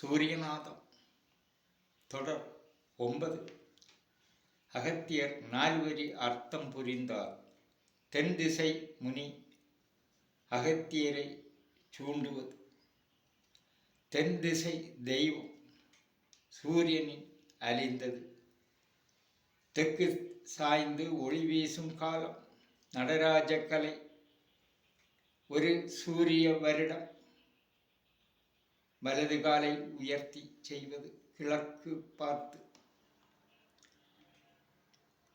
சூரியநாதம். தொடர் ஒன்பது. அகத்தியர் நால்வரி அர்த்தம் புரிந்தார். தென் திசை முனி அகத்தியரை சூண்டுவது. தென் திசை தெய்வம் சூரியனின் அழிந்தது. தெற்கு சாய்ந்து ஒளி வீசும் காலம். நடராஜ கலை ஒரு சூரிய வருடம். வலது காலை உயர்த்தி செய்வது கிழக்கு பார்த்து.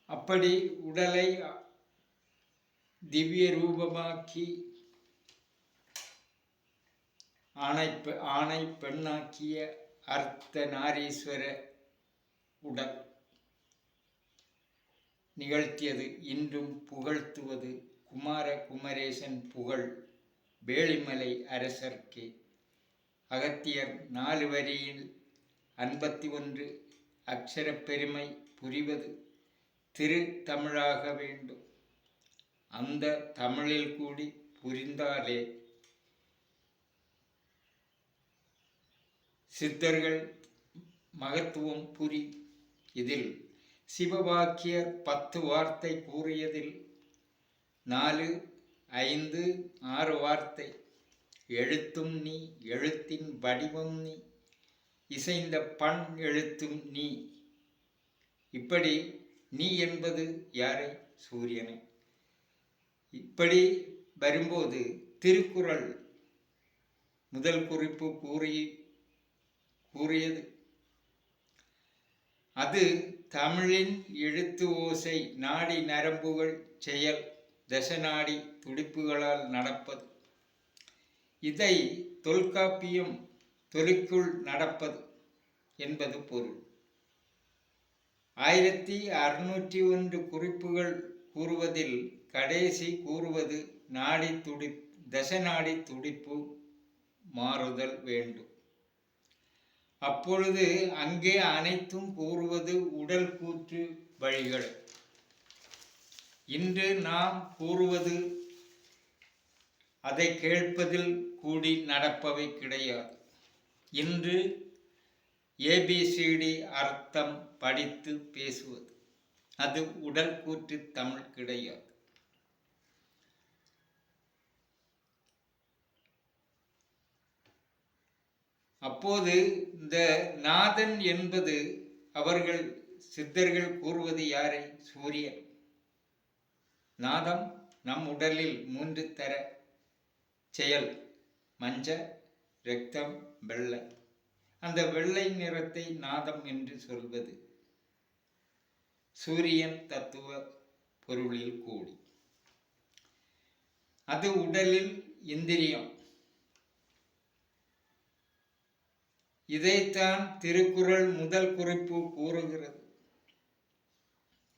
அப்படி உடலை திவ்ய ரூபமாக்கி ஆணை பெ- ஆணை பெண்ணாக்கிய அர்த்த நாரீஸ்வர உடல் நிகழ்த்தியது. இன்றும் புகழ்த்துவது குமார குமரேசன் புகழ் வேளிமலை அரசர்க்கே. அகத்தியர் நாலு வரியில் ஐம்பத்தி ஒன்று அக்ஷரப்பெருமை புரிவது திரு தமிழாக வேண்டும். அந்த தமிழில் கூடி புரிந்தாலே சித்தர்கள் மகத்துவம் புரி. இதில் சிவவாக்கியர் பத்து வார்த்தை கூறியதில் நாலு ஐந்து ஆறு வார்த்தை எழுத்தும் நீ எழுத்தின் வடிவம் நீ. இசைந்த பண் எழுத்தும் நீ. இப்படி நீ என்பது யாரை? சூரியனை. இப்படி வரும்போது திருக்குறள் முதல் குறிப்பு கூறி கூறியது. அது தமிழின் எழுத்து ஓசை நாடி நரம்புகள் செயல் தசநாடி துடிப்புகளால் நடப்பது. இதை தொல்காப்பியம் தொலிக்குள் நடப்பது என்பது பொருள். ஆயிரத்தி அறுநூற்றி ஒன்று குறிப்புகள் கூறுவதில் கடைசி கூறுவது நாடி துடி தசநாடி துடிப்பு மாறுதல் வேண்டும். அப்பொழுது அங்கே அனைத்தும் கூறுவது உடல் கூற்று வழிகள். இன்று நாம் கூறுவது அதை கேட்பதில் கூடி நடப்பவை கிடையாது. இன்று ஏபிசிடி அர்த்தம் படித்து பேசுவது. அது உடல் கூற்று தமிழ் கிடையாது. அப்போது இந்த நாதன் என்பது அவர்கள் சித்தர்கள் கூறுவது யாரை? சூரியன். நாதம் நம் உடலில் மூன்று தர செயல் மஞ்ச இரத்தம் வெள்ளை. அந்த வெள்ளை நிறத்தை நாதம் என்று சொல்வது சூரியன் தத்துவ பொருளில் கூடி. அது உடலில் இந்திரியம். இதைத்தான் திருக்குறள் முதல் குறிப்பு கூறுகிறது.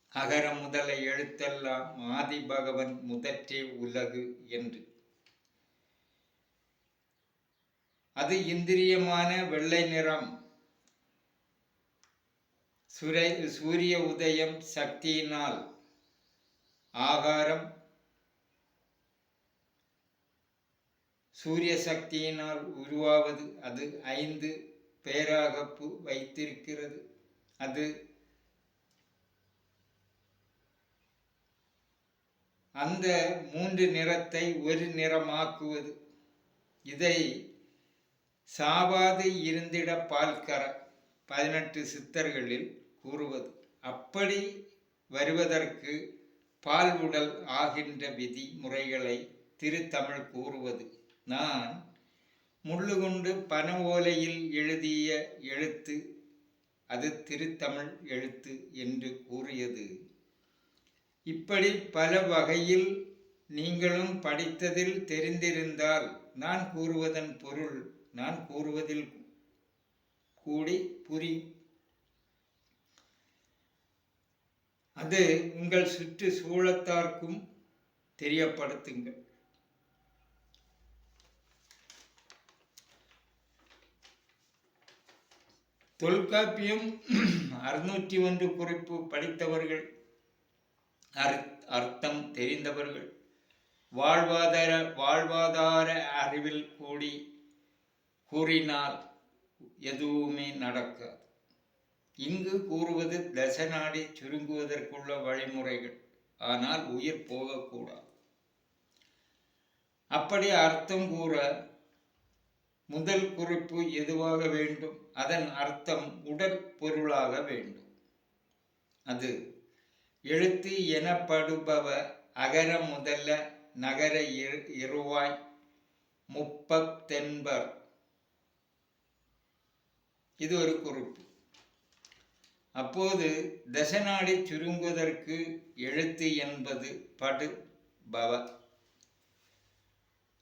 அகர முதல எழுத்தெல்லாம் ஆதி பகவன் முதற்றே உலகு என்று. அது இந்திரியமான வெள்ளை நிறம். சுரை சூரிய உதயம் சக்தியினால். ஆகாரம் சூரிய சக்தியினால் உருவாவது அது ஐந்து பேராக வைத்திருக்கிறது. அது அந்த மூன்று நிறத்தை ஒரு நிறமாக்குவது. இதை சாவாது இருந்திட பால்கர பதினெட்டு சித்தர்களில் கூறுவது. அப்படி வருவதற்கு பால் உடல் ஆகின்ற விதி முறைகளை திருத்தமிழ் கூறுவது. நான் முள்ளுகொண்டு பன ஓலையில் எழுதிய எழுத்து அது திருத்தமிழ் எழுத்து என்று கூறியது. இப்படி பல வகையில் நீங்களும் படித்ததில் தெரிந்திருந்தால் நான் கூறுவதன் பொருள் நான் கூறுவதில் கூடி புரி. அது உங்கள் சுற்று சூழத்தார்க்கும் தெரியப்படுத்துங்கள். தொல்காப்பியம் அறுநூற்றி ஒன்று குறிப்பு படித்தவர்கள் அர்த்தம் தெரிந்தவர்கள் வாழ்வாதார வாழ்வாதார அறிவில் கூடி கூறினால் எதுவுமே நடக்காது. இங்கு கூறுவது தசநாடி சுருங்குவதற்குள்ள வழிமுறைகள். ஆனால் உயிர் போகக்கூடாது. அப்படி அர்த்தம் கூற முதல் குறிப்பு எதுவாக வேண்டும்? அதன் அர்த்தம் உடற்பொருளாக வேண்டும். அது எழுத்து எனப்படுபவ அகர முதல்ல நகர இருவாய் முப்பத்தென்பர். இது ஒரு குறிப்பு. அப்போது தசநாடி சுருங்குவதற்கு எழுத்து என்பது படு பவ.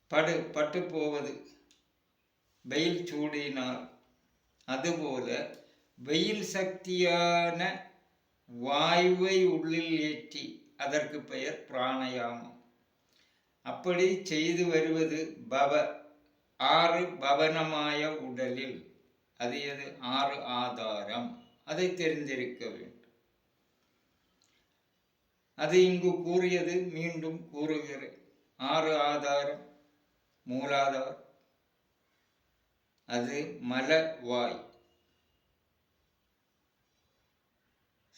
படு பட்டு போவது. வெயில் சூடினால். அதுபோல வெயில் சக்தியான வாயுவை உள்ளில் ஏற்றி அதற்கு பெயர் பிராணயாமம். அப்படி செய்து வருவது பவ ஆறு பவனமாய உடலில். அது எது? ஆறு ஆதாரம். அதை தெரிந்திருக்க வேண்டும். அது இங்கு கூறியது மீண்டும் கூறுகிறேன் ஆறு ஆதாரம் மூலாதார் அது மலவாய்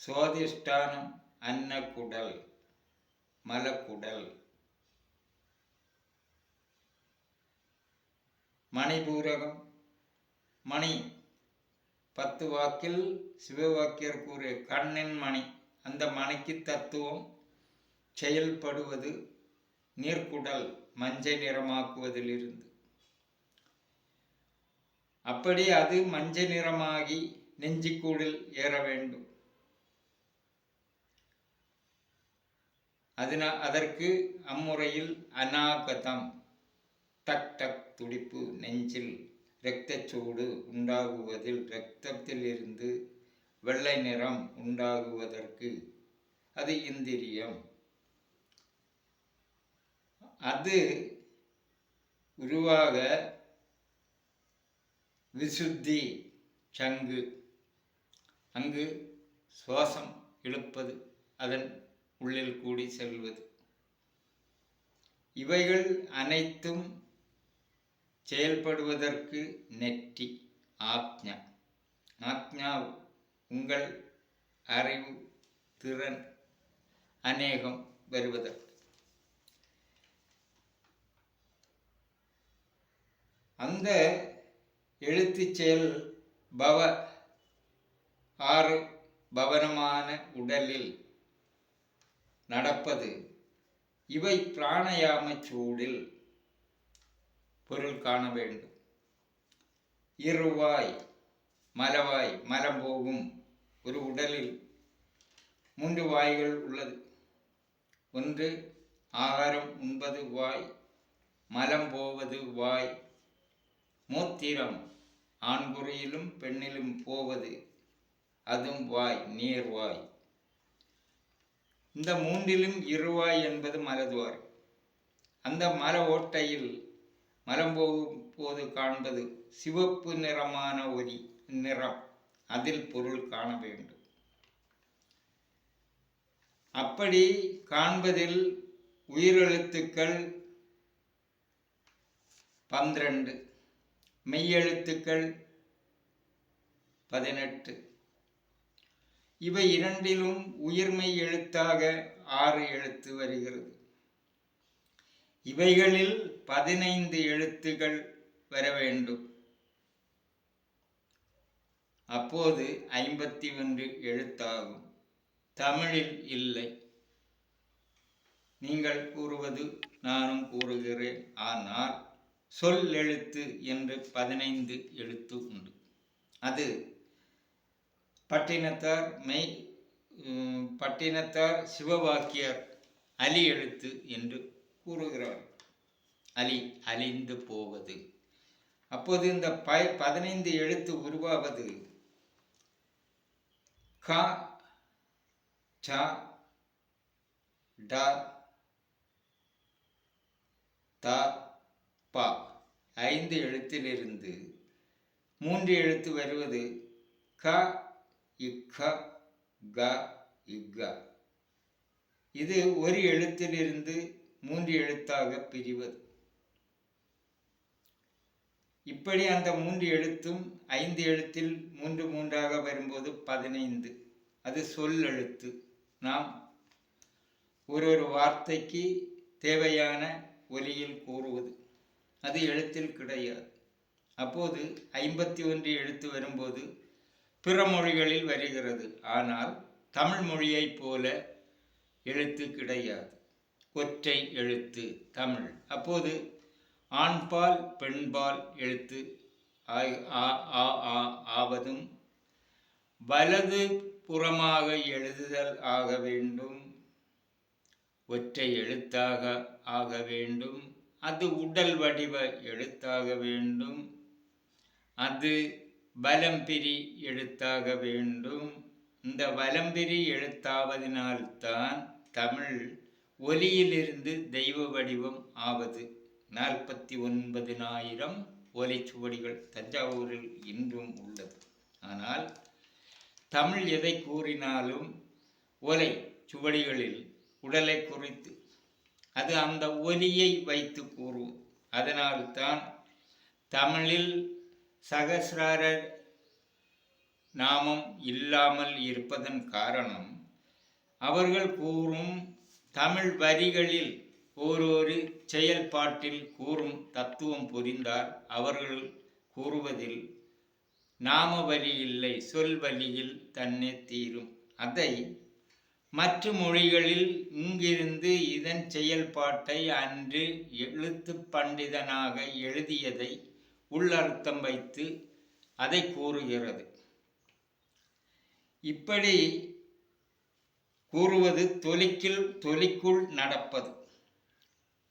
சுவாதிஷ்டானம் அன்னக்குடல் மலக்குடல். மணிபூரகம் மணி. பத்து வாக்கில் சிவவாக்கியர் கூறிய கண்ணின் மணி. அந்த மணிக்கு தத்துவம் செயல்படுவது நீர்க்குடல் மஞ்சள் நிறமாக்குவதிலிருந்து. அப்படி அது மஞ்சள் நிறமாகி நெஞ்சிக்கூடில் ஏற வேண்டும். அதனா அதற்கு அம்முறையில் அநாகதம் டக் டக் துடிப்பு நெஞ்சில் இரத்தச்சூடு உண்டாகுவதில் இரத்தத்திலிருந்து வெள்ளை நிறம் உண்டாகுவதற்கு அது இந்திரியம். அது உருவாக விசுத்தி சங்கு. அங்கு சுவாசம் இழுப்பது அதன் உள்ளில் கூடி செல்வது. இவைகள் அனைத்தும் செயல்படுவதற்கு நெற்றி ஆக்ஞா. ஆக்ஞா உங்கள் அறிவு திறன் அநேகம் வருவதற்கு அந்த எழுத்துச் செயல் பவ ஆறு பவனமான உடலில் நடப்பது. இவை பிராணயாம சூடில் பொருள் காண வேண்டும். இருவாய் மலவாய் மலம் போகும் ஒரு உடலில் மூன்று வாய்கள் உள்ளது. ஒன்று ஆகாரம் உண்பது வாய் மலம் போவது வாய் மூத்திரம் ஆண்குறியிலும் பெண்ணிலும் போவது அதுவும் வாய் நீர்வாய் இந்த மூன்றிலும் இருவாய் என்பது மலதுவார். அந்த மல ஓட்டையில் மலம் போகும் போது காண்பது சிவப்பு நிறமான ஒலி நிறம் அதில் பொருள் காண வேண்டும். அப்படி காண்பதில் உயிரெழுத்துக்கள் பன்னிரண்டு மெய்யெழுத்துக்கள் பதினெட்டு. இவை இரண்டிலும் உயிர்மை எழுத்தாக ஆறு எழுத்து வருகிறது. இவைகளில் பதினைந்து எழுத்துகள் வர வேண்டும். அப்போது ஐம்பத்தி ஒன்று எழுத்தாகும். தமிழில் இல்லை. நீங்கள் கூறுவது நானும் கூறுகிறேன். ஆனால் சொல் எழுத்து என்று பதினைந்து எழுத்து உண்டு. அது பட்டினத்தார் மெய் பட்டினத்தார் சிவவாக்கியர் அலி எழுத்து என்று கூறுகிறார் அலி அழிந்து போவது. அப்போது இந்த ப பதினைந்து எழுத்து உருவாவது. க ச ட த ப. ஐந்து எழுத்திலிருந்து மூன்று எழுத்து வருவது க இக்க க இக்க இது ஒரு எழுத்திலிருந்து மூன்று எழுத்தாக பிரிவது. இப்படி அந்த மூன்று எழுத்தும் ஐந்து எழுத்தில் மூன்று மூன்றாக வரும்போது பதினைந்து. அது சொல் எழுத்து. நாம் ஒரு ஒரு வார்த்தைக்கு தேவையான ஒலியில் கூறுவது. அது எழுத்தில் கிடையாது. அப்போது ஐம்பத்தி ஒன்று எழுத்து வரும்போது பிற மொழிகளில் வருகிறது. ஆனால் தமிழ் மொழியைப் போல எழுத்து கிடையாது. ஒற்றை எழுத்து தமிழ். அப்போது ஆண்பால் பெண்பால் எழுத்து ஆய்- ஆ- ஆ- ஆ- ஆவதும் வலது புறமாக எழுதுதல் ஆக வேண்டும் ஒற்றை எழுத்தாக ஆக வேண்டும் அது உடல் வடிவ எழுத்தாக வேண்டும் அது வலம்பிரி எழுத்தாக வேண்டும். இந்த வலம்பிரி எழுத்தாவதினால்தான் தமிழ் ஒலியிலிருந்து தெய்வ வடிவம் ஆவது. நாற்பத்தி ஒன்பதினாயிரம் ஓலைச்சுவடிகள் தஞ்சாவூரில் இன்றும் உள்ளது. ஆனால் தமிழ் எதை கூறினாலும் ஒலை சுவடிகளில் உடலை குறித்து அது அந்த ஒலியை வைத்து கூறும். அதனால்தான் தமிழில் சகசிரார நாமம் இல்லாமல் இருப்பதன் காரணம் அவர்கள் கூறும் தமிழ் வரிகளில் ஓரொரு செயல்பாட்டில் கூறும் தத்துவம் புரிந்தால் அவர்கள் கூறுவதில் நாம வழி இல்லை சொல் வழியில் தன்னை தீரும். அதை மற்ற மொழிகளில் இங்கிருந்து இதன் செயல்பாட்டை அன்று எழுத்து பண்டிதனாக எழுதியதை உள்ளர்த்தம் வைத்து அதை கூறுகிறது. இப்படி கூறுவது தொலிக்கில் தொலிக்குள் நடப்பது.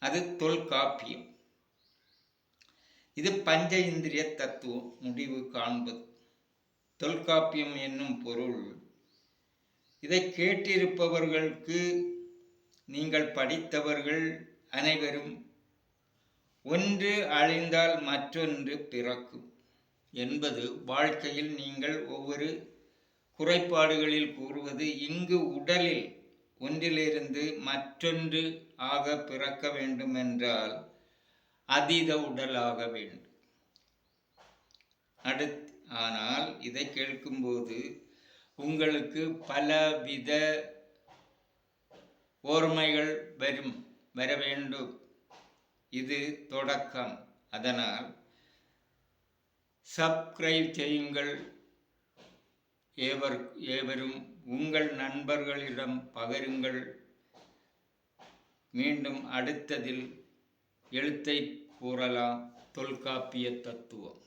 அது தொல்காப்பியம். இது பஞ்ச இந்திரிய தத்துவம் முடிவு காண்பது. தொல்காப்பியம் என்னும் பொருள். இதை கேட்டிருப்பவர்களுக்கு நீங்கள் படித்தவர்கள் அனைவரும் ஒன்று அழிந்தால் மற்றொன்று பிறக்கும் என்பது வாழ்க்கையில் நீங்கள் ஒவ்வொரு குறைபாடுகளில் கூறுவது இங்கு உடலில் ஒன்றிலிருந்து மற்றொன்று ஆக பிறக்க வேண்டுமென்றால் அதீத உடலாக வேண்டும். அடுத் ஆனால் இதை கேட்கும்போது உங்களுக்கு பலவித ஓர்மைகள் வரும் வர வேண்டும். இது தொடக்கம். அதனால் சப்ஸ்கிரைப் செய்யுங்கள். ஏவர் ஏவரும் உங்கள் நண்பர்களிடம் பகருங்கள். மீண்டும் அடுத்ததில் எழுத்தை கூறலாம் தொல்காப்பிய தத்துவம்.